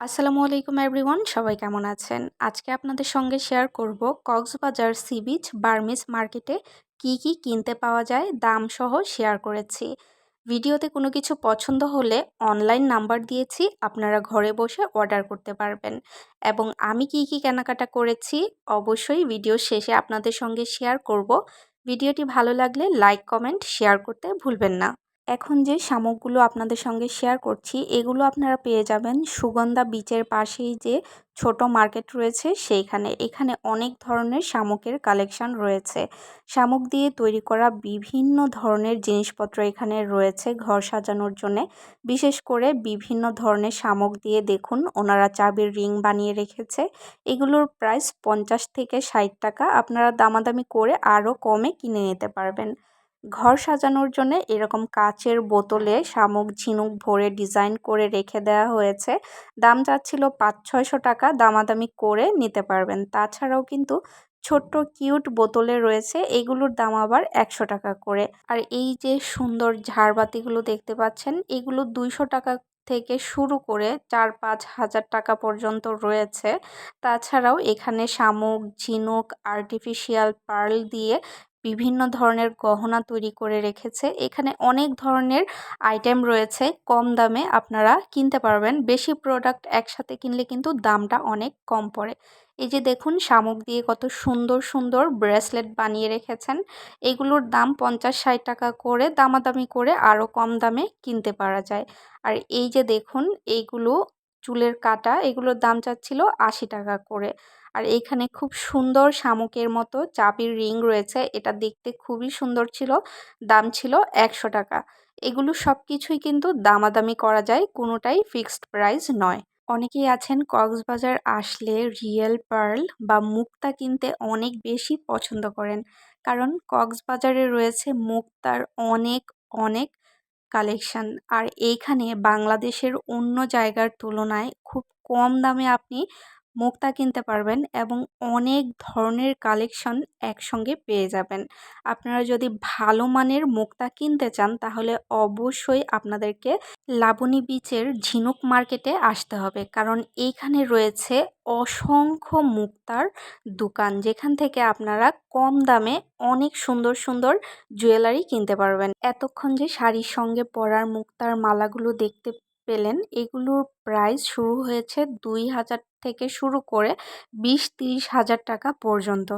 আসসালামু আলাইকুম এভরিওয়ান সবাই কেমন আছেন? আজকে আপনাদের সঙ্গে শেয়ার করব কক্সবাজার সি বিচ বার্মিস মার্কেটে কি কি কিনতে পাওয়া যায়, দাম সহ শেয়ার করেছি। ভিডিওতে কোনো কিছু পছন্দ হলে অনলাইন নাম্বার দিয়েছি, আপনারা ঘরে বসে অর্ডার করতে পারবেন। এবং আমি কি কি কেনাকাটা করেছি, অবশ্যই ভিডিও শেষে আপনাদের সঙ্গে শেয়ার করব। ভিডিওটি ভালো লাগলে লাইক কমেন্ট শেয়ার করতে ভুলবেন না। এখন যে শামুকগুলো আপনাদের সঙ্গে শেয়ার করছি, এগুলো আপনারা পেয়ে যাবেন সুগন্ধা বিচের পাশেই যে ছোট মার্কেট রয়েছে সেইখানে। এখানে অনেক ধরনের শামুকের কালেকশন রয়েছে। শামুক দিয়ে তৈরি করা বিভিন্ন ধরনের জিনিসপত্র এখানে রয়েছে ঘর সাজানোর জন্যে। বিশেষ করে বিভিন্ন ধরনের শামুক দিয়ে দেখুন, ওনারা চাবির রিং বানিয়ে রেখেছে। এগুলোর প্রাইস পঞ্চাশ থেকে ষাট টাকা। আপনারা দামাদামি করে আরও কমে কিনে নিতে পারবেন। ঘর সাজানোর জন্য এরকম কাচের বোতলে শামুক, ঝিনুক ভরে ডিজাইন করে রেখে দেওয়া হয়েছে। দাম যাচ্ছিল পাঁচ ছয়শো টাকা, দামাদামি করে নিতে পারবেন। তাছাড়াও কিন্তু ছোট্ট কিউট বোতলে রয়েছে, এগুলোর দাম আবার একশো টাকা করে। আর এই যে সুন্দর ঝাড়বাতিগুলো দেখতে পাচ্ছেন, এগুলো দুইশো টাকা থেকে শুরু করে চার পাঁচ হাজার টাকা পর্যন্ত রয়েছে। তাছাড়াও এখানে শামুক, ঝিনুক আর্টিফিশিয়াল পার্ল দিয়ে বিভিন্ন ধরনের গহনা তৈরি করে রেখেছে। এখানে অনেক ধরনের আইটেম রয়েছে, কম দামে আপনারা কিনতে পারবেন। বেশি প্রোডাক্ট একসাথে কিনলে কিন্তু দামটা অনেক কম পড়ে। এই যে দেখুন, শামুক দিয়ে কত সুন্দর সুন্দর ব্রেসলেট বানিয়ে রেখেছেন। এগুলোর দাম পঞ্চাশ, ষাট টাকা করে দামাদামি করে আরও কম দামে কিনতে পারা যায়। আর এই যে দেখুন, এইগুলো চুলের কাটা, এগুলোর দাম চাচ্ছিল আশি টাকা করে। আর এখানে খুব সুন্দর শামুকের মতো চাবির রিং রয়েছে। এটা দেখতে খুবই সুন্দর ছিল। দাম ছিল একশো টাকা। এগুলো সব কিছুই কিন্তু দামাদামি করা যায়, কোনোটাই ফিক্সড প্রাইস নয়। অনেকেই আছেন কক্সবাজার আসলে রিয়েল পার্ল বা মুক্তা কিনতে অনেক বেশি পছন্দ করেন। কারণ কক্সবাজারে রয়েছে মুক্তার অনেক অনেক কালেকশান। আর এইখানে বাংলাদেশের অন্য জায়গার তুলনায় খুব কম দামে আপনি মুক্তা কিনতে পারবেন এবং অনেক ধরনের কালেকশন একসঙ্গে পেয়ে যাবেন। আপনারা যদি ভালো মানের মুক্তা কিনতে চান, তাহলে অবশ্যই আপনাদেরকে লাবণী বিচের ঝিনুক মার্কেটে আসতে হবে। কারণ এইখানে রয়েছে অসংখ্য মুক্তার দোকান, যেখান থেকে আপনারা কম দামে অনেক সুন্দর সুন্দর জুয়েলারি কিনতে পারবেন। এতক্ষণ যে শাড়ির সঙ্গে পরার মুক্তার মালাগুলো দেখতে পেলেন। এগুলোর প্রাইস শুরু হয়েছে দুই হাজার থেকে শুরু করে বিশ তিরিশ হাজার টাকা পর্যন্ত।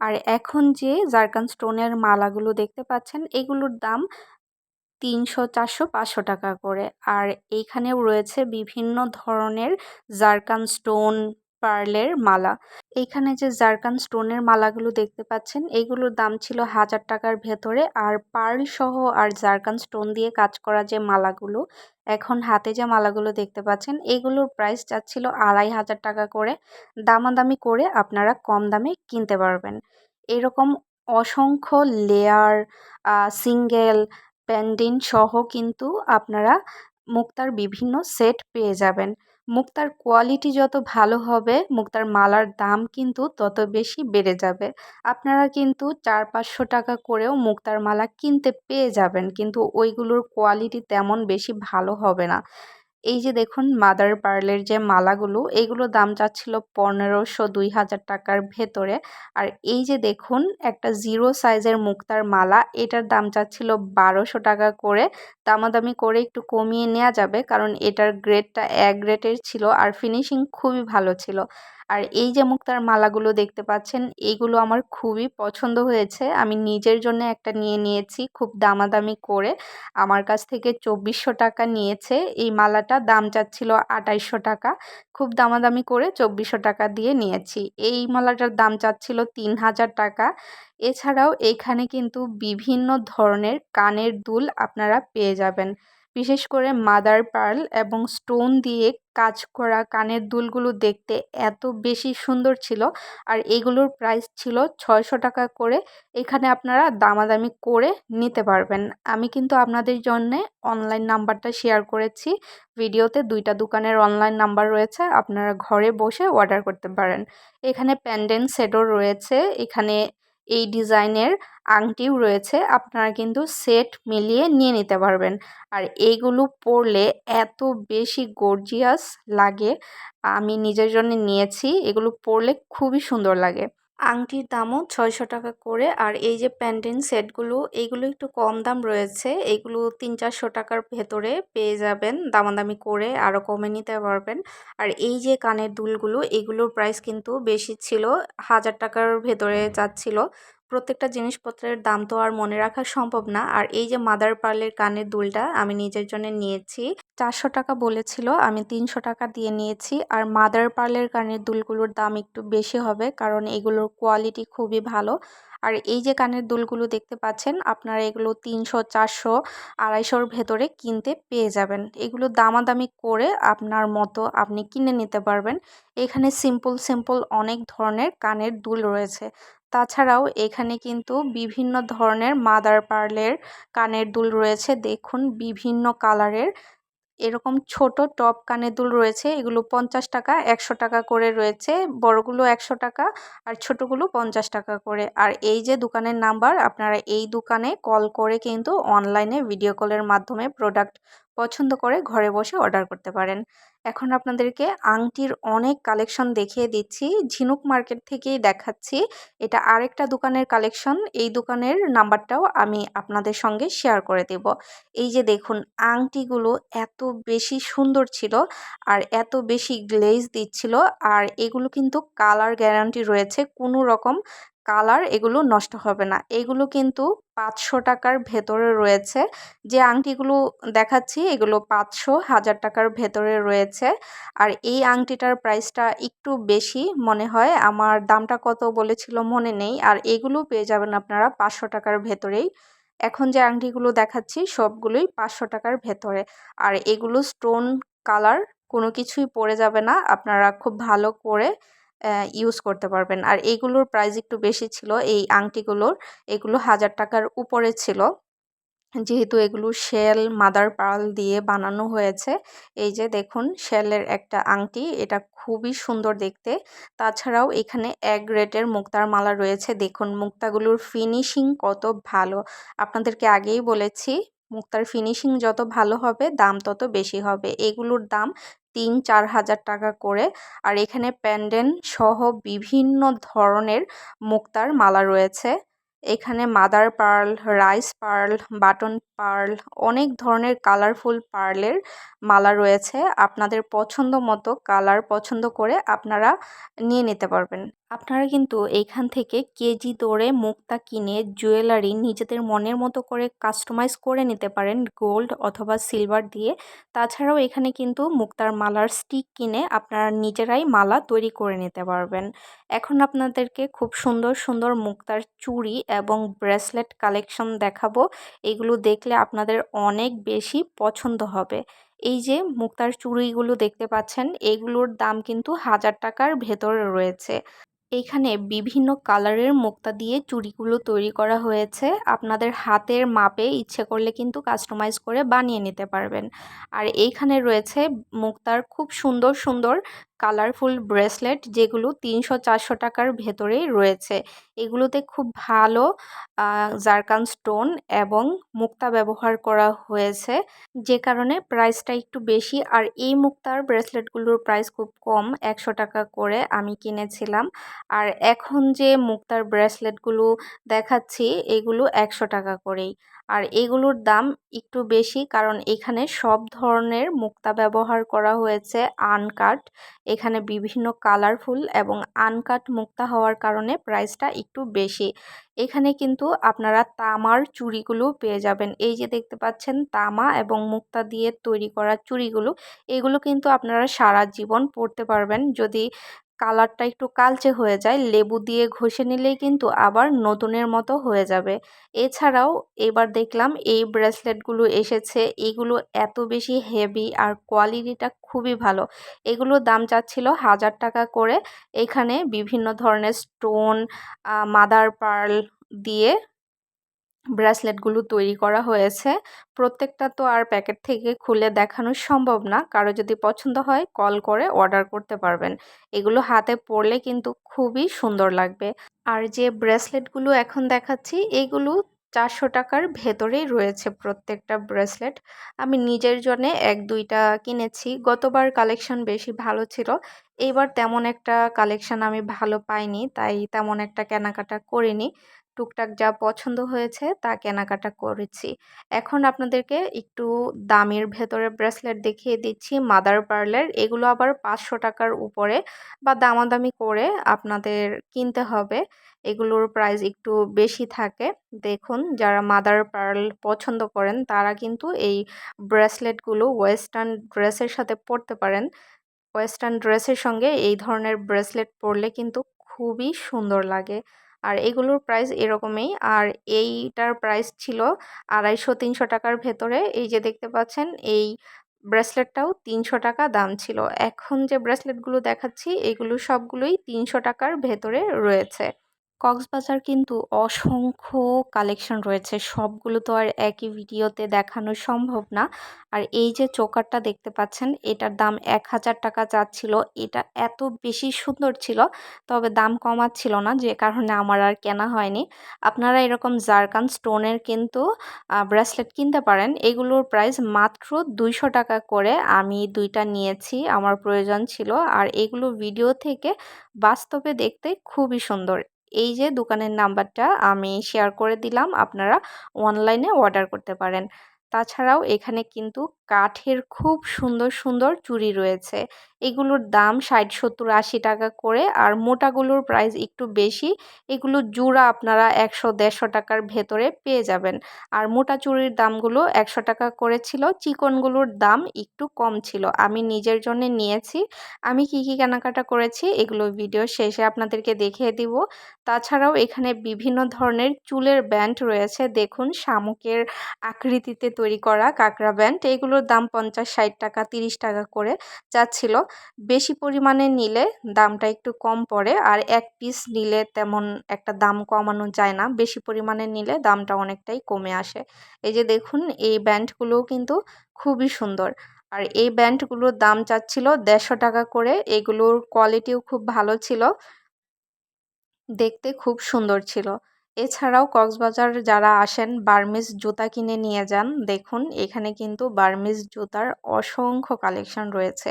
আর এখন যে জারকান স্টোনের মালাগুলো দেখতে পাচ্ছেন, এগুলোর দাম তিনশো, চারশো, পাঁচশো টাকা করে। আর এইখানেও রয়েছে বিভিন্ন ধরনের জারকান স্টোন পার্লের মালা। এইখানে যে জারকান স্টোনের মালাগুলো দেখতে পাচ্ছেন এগুলোর দাম ছিল হাজার টাকার ভেতরে আর পার্ল সহ আর জারকান স্টোন দিয়ে কাজ করা যে মালাগুলো, এখন হাতে যে মালাগুলো দেখতে পাচ্ছেন এগুলোর প্রাইস যাচ্ছিল আড়াই হাজার টাকা করে। দামাদামি করে আপনারা কম দামে কিনতে পারবেন। এরকম অসংখ্য লেয়ার সিঙ্গেল প্যান্ডিন সহ কিন্তু আপনারা মুক্তার বিভিন্ন সেট পেয়ে যাবেন। মুক্তার কোয়ালিটি যত ভালো হবে, মুক্তার মালার দাম কিন্তু তত বেশি বেড়ে যাবে। আপনারা কিন্তু চার পাঁচশো টাকা করেও মুক্তার মালা কিনতে পেয়ে যাবেন, কিন্তু ওইগুলোর কোয়ালিটি তেমন বেশি ভালো হবে না। এই যে দেখুন, মাদার পার্লের যে মালাগুলো, এইগুলো দাম যাচ্ছিল পনেরোশো দুই হাজার টাকার ভেতরে। আর এই যে দেখুন, একটা জিরো সাইজের মুক্তার মালা, এটার দাম যাচ্ছিল বারোশো টাকা করে। দামাদামি করে একটু কমিয়ে নেওয়া যাবে, কারণ এটার গ্রেডটা এক গ্রেডের ছিল, আর ফিনিশিং খুবই ভালো ছিল। আর এই যে মুক্তার মালাগুলো দেখতে পাচ্ছেন এইগুলো আমার খুবই পছন্দ হয়েছে। আমি নিজের জন্য একটা নিয়ে নিয়েছি, খুব দামাদামি করে। আমার কাছ থেকে চব্বিশশো টাকা নিয়েছে। এই মালাটা দাম চাচ্ছিল আটাইশশো টাকা। খুব দামাদামি করে চব্বিশশো টাকা দিয়ে নিয়েছি। এই মালাটার দাম চাচ্ছিল তিন হাজার টাকা। এছাড়াও এখানে কিন্তু বিভিন্ন ধরনের কানের দুল আপনারা পেয়ে যাবেন। বিশেষ করে মাদার পার্ল এবং স্টোন দিয়ে কাজ করা কানের দুলগুলো দেখতে এত বেশি সুন্দর ছিল। আর এগুলোর প্রাইস ছিল ছয়শো টাকা করে। এখানে আপনারা দামাদামি করে নিতে পারবেন। আমি কিন্তু আপনাদের জন্যে অনলাইন নাম্বারটা শেয়ার করেছি। ভিডিওতে দুইটা দোকানের অনলাইন নাম্বার রয়েছে। আপনারা ঘরে বসে অর্ডার করতে পারেন। এখানে প্যান্ডেন্ট সেটও রয়েছে। এখানে এই ডিজাইনের আংটিও রয়েছে, আপনারা কিন্তু সেট মিলিয়ে নিয়ে নিতে পারবেন। আর এইগুলো পরলে এত বেশি গর্জিয়াস লাগে, আমি নিজের জন্য নিয়েছি, এগুলো পরলে খুবই সুন্দর লাগে। আংটির দামও ছয়শো টাকা করে। আর এই যে প্যান্টেন সেটগুলো, এইগুলো একটু কম দাম রয়েছে। এইগুলো তিন চারশো টাকার ভেতরে পেয়ে যাবেন দামাদামি করে আরও কমে নিতে পারবেন। আর এই যে কানের দুলগুলো, এগুলোর প্রাইস কিন্তু বেশি ছিল, হাজার টাকার ভেতরে যাচ্ছিল। প্রত্যেকটা জিনিসপত্রের দাম তো আর মনে রাখা সম্ভব না। আর এই যে মাদার পার্লের কানের দুলটা আমি নিজের জন্য নিয়েছি। চারশো টাকা বলেছিল, আমি তিনশো টাকা দিয়ে নিয়েছি। আর মাদার পার্লের কানের দুলগুলোর দাম একটু বেশি হবে, কারণ এগুলোর কোয়ালিটি খুবই ভালো। আর এই যে কানের দুলগুলো দেখতে পাচ্ছেন, আপনারা এগুলো তিনশো, চারশো, আড়াইশোর ভেতরে কিনতে পেয়ে যাবেন। এগুলো দামাদামি করে আপনার মতো আপনি কিনে নিতে পারবেন। এখানে সিম্পল সিম্পল অনেক ধরনের কানের দুল রয়েছে। তাছাড়াও এখানে কিন্তু বিভিন্ন ধরনের মাদার পার্লের কানের দুল রয়েছে। দেখুন, বিভিন্ন কালারের। এরকম ছোট টপ কানের দুল রয়েছে। এগুলো পঞ্চাশ টাকা, একশো টাকা করে রয়েছে। বড়গুলো একশো টাকা আর ছোটোগুলো পঞ্চাশ টাকা করে। আর এই যে দোকানের নাম্বার, আপনারা এই দোকানে কল করে কিন্তু অনলাইনে ভিডিও কলের মাধ্যমে প্রোডাক্ট পছন্দ করে ঘরে বসে অর্ডার করতে পারেন। এখন আপনাদেরকে আংটির অনেক কালেকশন দেখিয়ে দিচ্ছি। ঝিনুক মার্কেট থেকেই দেখাচ্ছি। এটা আরেকটা দোকানের কালেকশন। এই দোকানের নাম্বারটাও আমি আপনাদের সঙ্গে শেয়ার করে দেব। এই যে দেখুন, আংটিগুলো এত বেশি সুন্দর ছিল আর এত বেশি গ্লেজ দিচ্ছিল। আর এগুলো কিন্তু কালার গ্যারান্টি রয়েছে কোনো রকম কালার এগুলো নষ্ট হবে না। এগুলো কিন্তু পাঁচশো টাকার ভেতরে রয়েছে। যে আংটিগুলো দেখাচ্ছি, এগুলো পাঁচশো, হাজার টাকার ভেতরে রয়েছে। আর এই আংটিটার প্রাইসটা একটু বেশি মনে হয়। আমার দামটা কত বলেছিল মনে নেই। আর এগুলো পেয়ে যাবেন আপনারা পাঁচশো টাকার ভেতরেই। এখন যে আংটিগুলো দেখাচ্ছি, সবগুলোই পাঁচশো টাকার ভেতরে। আর এগুলো স্টোন কালার, কোনো কিছুই পড়ে যাবে না। আপনারা খুব ভালো করে ইউজ করতে পারবেন। আর এইগুলোর প্রাইস একটু বেশি ছিল, এই আংটিগুলোর। এগুলো হাজার টাকার উপরে ছিল। যেহেতু এগুলো শেল মাদার পার্ল দিয়ে বানানো হয়েছে, এই যে দেখুন শেলের একটা আংটি, এটা খুবই সুন্দর দেখতে। তাছাড়াও এখানে এক গ্রেটের মুক্তার মালা রয়েছে। দেখুন, মুক্তাগুলোর ফিনিশিং কত ভালো। আপনাদেরকে আগেই বলেছি, মুক্তার ফিনিশিং যত ভালো হবে, দাম তত বেশি হবে। এগুলোর দাম তিন চার হাজার টাকা করে। আর এখানে প্যান্ডেন সহ বিভিন্ন ধরনের মুক্তার মালা রয়েছে। এখানে mother pearl, rice pearl, button pearl, অনেক ধরনের কালারফুল পার্লের মালা রয়েছে। আপনাদের পছন্দ মতো কালার পছন্দ করে আপনারা নিয়ে নিতে পারবেন। আপনারা কিন্তু এইখান থেকে কেজি দরে মুক্তা কিনে জুয়েলারি নিজেদের মনের মতো করে কাস্টমাইজ করে নিতে পারেন গোল্ড অথবা সিলভার দিয়ে। তাছাড়াও এখানে কিন্তু মুক্তার মালার স্টিক কিনে আপনারা নিজেরাই মালা তৈরি করে নিতে পারবেন। এখন আপনাদেরকে খুব সুন্দর সুন্দর মুক্তার চুড়ি এবং ব্রেসলেট কালেকশন দেখাবো। এগুলো দেখলে আপনাদের অনেক বেশি পছন্দ হবে। এই যে মুক্তার চুড়িগুলো দেখতে পাচ্ছেন, এগুলোর দাম কিন্তু হাজার টাকার ভেতরে রয়েছে। এখানে বিভিন্ন কালারের মুক্তা দিয়ে চুড়িগুলো তৈরি করা হয়েছে। আপনাদের হাতের মাপে ইচ্ছে করলে কিন্তু কাস্টমাইজ করে বানিয়ে নিতে পারবেন। আর এইখানে রয়েছে মুক্তার খুব সুন্দর সুন্দর কালারফুল ব্রেসলেট যেগুলো তিনশো চারশো টাকার ভেতরেই রয়েছে। এগুলোতে খুব ভালো জারকান স্টোন এবং মুক্তা ব্যবহার করা হয়েছে। যে কারণে প্রাইসটা একটু বেশি। আর এই মুক্তার ব্রেসলেটগুলোর প্রাইস খুব কম, একশো টাকা করে আমি কিনেছিলাম। আর এখন যে মুক্তার ব্রেসলেটগুলো দেখাচ্ছি, এগুলো একশো টাকা করেই। আর এগুলোর দাম একটু বেশি কারণ এখানে সব ধরনের মুক্তা ব্যবহার করা হয়েছে, আনকাট। এখানে বিভিন্ন কালারফুল এবং আনকাট মুক্তা হওয়ার কারণে প্রাইসটা একটু বেশি। এখানে কিন্তু আপনারা তামার চুড়িগুলো পেয়ে যাবেন। এই যে দেখতে পাচ্ছেন, তামা এবং মুক্তা দিয়ে তৈরি করা চুড়িগুলো, এগুলো কিন্তু আপনারা সারা জীবন পরতে পারবেন। যদি কালারটা একটু কালচে হয়ে যায়, লেবু দিয়ে ঘষে নিলেই কিন্তু আবার নতুনের মতো হয়ে যাবে। এছাড়াও এবার দেখলাম এই ব্রেসলেটগুলো এসেছে, এগুলো এত বেশি হেভি আর কোয়ালিটিটা খুবই ভালো। এগুলোর দাম চাচ্ছিল হাজার টাকা করে। এখানে বিভিন্ন ধরনের স্টোন মাদার পার্ল দিয়ে ব্রেসলেটগুলো তৈরি করা হয়েছে। প্রত্যেকটা তো আর প্যাকেট থেকে খুলে দেখানো সম্ভব না। কারও যদি পছন্দ হয়, কল করে অর্ডার করতে পারবেন। এগুলো হাতে পরলে কিন্তু খুবই সুন্দর লাগবে। আর যে ব্রেসলেটগুলো এখন দেখাচ্ছি, এগুলো চারশো টাকার ভেতরেই রয়েছে প্রত্যেকটা ব্রেসলেট। আমি নিজের জন্যে এক, দুইটা কিনেছি। গতবার কালেকশন বেশি ভালো ছিল। এইবার তেমন একটা কালেকশন আমি ভালো পাইনি, তাই তেমন একটা কেনাকাটা করিনি। টুকটাক যা পছন্দ হয়েছে তা কেনাকাটা করেছি। এখন আপনাদেরকে একটু দামের ভেতরে ব্রেসলেট দেখিয়ে দিচ্ছি, মাদার পার্লের। এগুলো আবার পাঁচশো টাকার উপরে বা দামাদামি করে আপনাদের কিনতে হবে। এগুলোর প্রাইস একটু বেশি থাকে। দেখুন, যারা মাদার পার্ল পছন্দ করেন, তারা কিন্তু এই ব্রেসলেটগুলো ওয়েস্টার্ন ড্রেসের সাথে পরতে পারেন। ওয়েস্টার্ন ড্রেসের সঙ্গে এই ধরনের ব্রেসলেট পরলে কিন্তু খুবই সুন্দর লাগে। আর এগুলোর প্রাইস এরকমই। আর এইটার প্রাইস ছিল আড়াইশো তিনশো টাকার ভেতরে। এই যে দেখতে পাচ্ছেন, এই ব্রেসলেটটাও তিনশো টাকা দাম ছিল। এখন যে ব্রেসলেটগুলো দেখাচ্ছি, এগুলো সবগুলোই তিনশো টাকার ভেতরে রয়েছে। কক্সবাজার কিন্তু অসংখ্য কালেকশন রয়েছে। সবগুলো তো আর একই ভিডিওতে দেখানো সম্ভব না। আর এই যে চোকারটা দেখতে পাচ্ছেন, এটার দাম এক হাজার টাকা চাচ্ছিল এটা এত বেশি সুন্দর ছিল, তবে দাম কমাচ্ছিল না, যে কারণে আমার আর কেনা হয়নি। আপনারা এরকম জারকান স্টোনের কিন্তু ব্রেসলেট কিনতে পারেন। এগুলোর প্রাইস মাত্র দুইশো টাকা করে। আমি দুইটা নিয়েছি, আমার প্রয়োজন ছিল। আর এগুলো ভিডিও থেকে বাস্তবে দেখতে খুবই সুন্দর। এই যে দোকানের নাম্বারটা আমি শেয়ার করে দিলাম, আপনারা অনলাইনে অর্ডার করতে পারেন। তাছাড়াও এখানে কিন্তু কাঠের খুব সুন্দর সুন্দর চুড়ি রয়েছে। এগুলোর দাম ষাট, সত্তর, আশি টাকা করে আর মোটাগুলোর প্রাইস একটু বেশি। এগুলো জোড়া আপনারা একশো, দেড়শো টাকার ভেতরে পেয়ে যাবেন। আর মোটা চুড়ির দামগুলো একশো টাকা করে ছিল, চিকনগুলোর দাম একটু কম ছিল। আমি নিজের জন্য নিয়েছি। আমি কি কি কেনাকাটা করেছি এগুলো ভিডিও শেষে আপনাদেরকে দেখিয়ে দিব। তাছাড়াও এখানে বিভিন্ন ধরনের চুলের ব্যান্ড রয়েছে। দেখুন শামুকের আকৃতিতে তৈরি করা কাঁকড়া ব্যান্ড এগুলোর দাম পঞ্চাশ, ষাট টাকা, তিরিশ টাকা করে যাচ্ছিল বেশি পরিমাণে নিলে দামটা একটু কম পড়ে আর এক পিস নিলে তেমন একটা দাম কমানো যায় না। বেশি পরিমাণে নিলে দামটা অনেকটাই কমে আসে। এই যে দেখুন, এই ব্যান্ডগুলোও কিন্তু খুবই সুন্দর। আর এই ব্যান্ডগুলোর দাম চাচ্ছিল দেড়শো টাকা করে। এগুলোর কোয়ালিটিও খুব ভালো ছিল। দেখতে খুব সুন্দর ছিল। এছাড়াও কক্সবাজার যারা আসেন, বার্মিজ জুতা কিনে নিয়ে যান, দেখুন এখানে কিন্তু বার্মিজ জুতার অসংখ্য কালেকশন রয়েছে।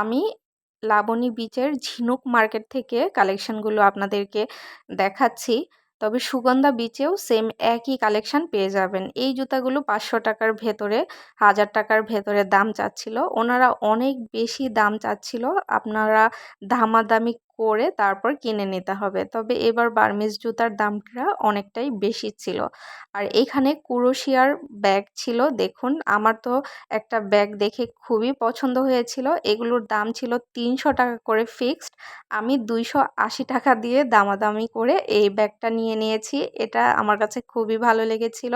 আমি লাবণী বিচের ঝিনুক মার্কেট থেকে কালেকশনগুলো আপনাদেরকে দেখাচ্ছি, তবে সুগন্ধা বিচেও সেম একই কালেকশন পেয়ে যাবেন। এই জুতাগুলো পাঁচশো টাকার ভেতরে, হাজার টাকার ভেতরে দাম চাচ্ছিল। ওনারা অনেক বেশি দাম চাচ্ছিল। আপনারা দামাদামি করে তারপর কিনে নিতে হবে। তবে এবার বার্মিজ জুতার দামটা অনেকটাই বেশি ছিল। আর এখানে কুরোশিয়ার ব্যাগ ছিল। দেখুন, আমার তো একটা ব্যাগ দেখে খুবই পছন্দ হয়েছিল। এগুলোর দাম ছিল তিনশো টাকা করে ফিক্সড। আমি দুইশো আশি টাকা দিয়ে দামাদামি করে এই ব্যাগটা নিয়ে নিয়েছি। এটা আমার কাছে খুবই ভালো লেগেছিল।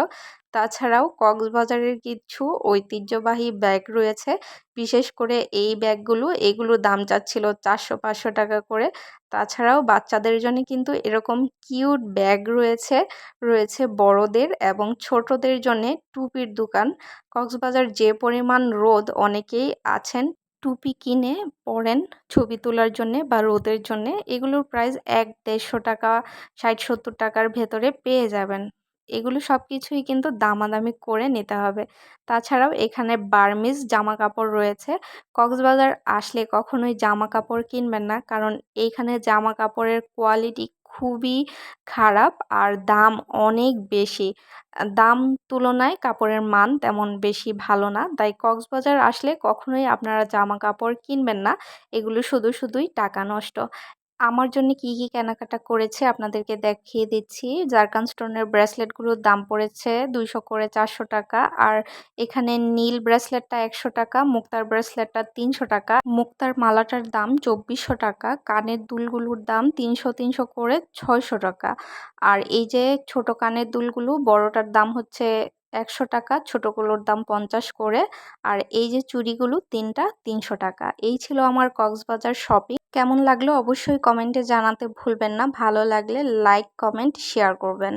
তাছাড়াও কক্সবাজারের কিছু ঐতিহ্যবাহী ব্যাগ রয়েছে। বিশেষ করে এই ব্যাগগুলো এগুলো দাম চাচ্ছিল চারশো পাঁচশো টাকা করে। তাছাড়াও বাচ্চাদের জন্য কিন্তু এরকম কিউট ব্যাগ রয়েছে রয়েছে বড়দের এবং ছোটদের জন্য টুপির দোকান। কক্সবাজার যে পরিমাণ রোদ অনেকেই আছেন টুপি কিনে পরেন ছবি তোলার জন্যে বা রোদের জন্যে। এগুলোর প্রাইস এক দেড়শো টাকা, ষাট সত্তর টাকার ভেতরে পেয়ে যাবেন। এগুলো সব কিছুই কিন্তু দামাদামি করে নিতে হবে। তাছাড়াও এখানে বার্মিজ জামা কাপড় রয়েছে। কক্সবাজার আসলে কখনোই জামা কাপড় কিনবেন না, কারণ এইখানে জামা কাপড়ের কোয়ালিটি খুবই খারাপ আর দাম অনেক বেশি। দাম তুলনায় কাপড়ের মান তেমন বেশি ভালো না। তাই কক্সবাজার আসলে কখনোই আপনারা জামা কাপড় কিনবেন না। এগুলো শুধু শুধুই টাকা নষ্ট। আমার জন্য কি কি কেনাকাটা করেছে আপনাদেরকে দেখিয়ে দিচ্ছি। জারকান স্টোনের ব্রেসলেটগুলোর দাম পড়েছে দুইশো করে চারশো টাকা আর এখানে নীল ব্রেসলেটটা একশো টাকা, মুক্তার ব্রেসলেটটা তিনশো টাকা। মুক্তার মালাটার দাম চব্বিশশো টাকা, কানের দুলগুলোর দাম তিনশো তিনশো করে ছয়শো টাকা। আর এই যে ছোট কানের দুলগুলো, বড়টার দাম হচ্ছে একশো টাকা ছোটোগুলোর দাম পঞ্চাশ করে। আর এই যে চুড়িগুলো, তিনটা তিনশো টাকা। এই ছিল আমার কক্সবাজার শপিং। কেমন লাগল অবশ্যই কমেন্টে জানাতে ভুলবেন না। ভালো লাগলে লাইক কমেন্ট শেয়ার করবেন।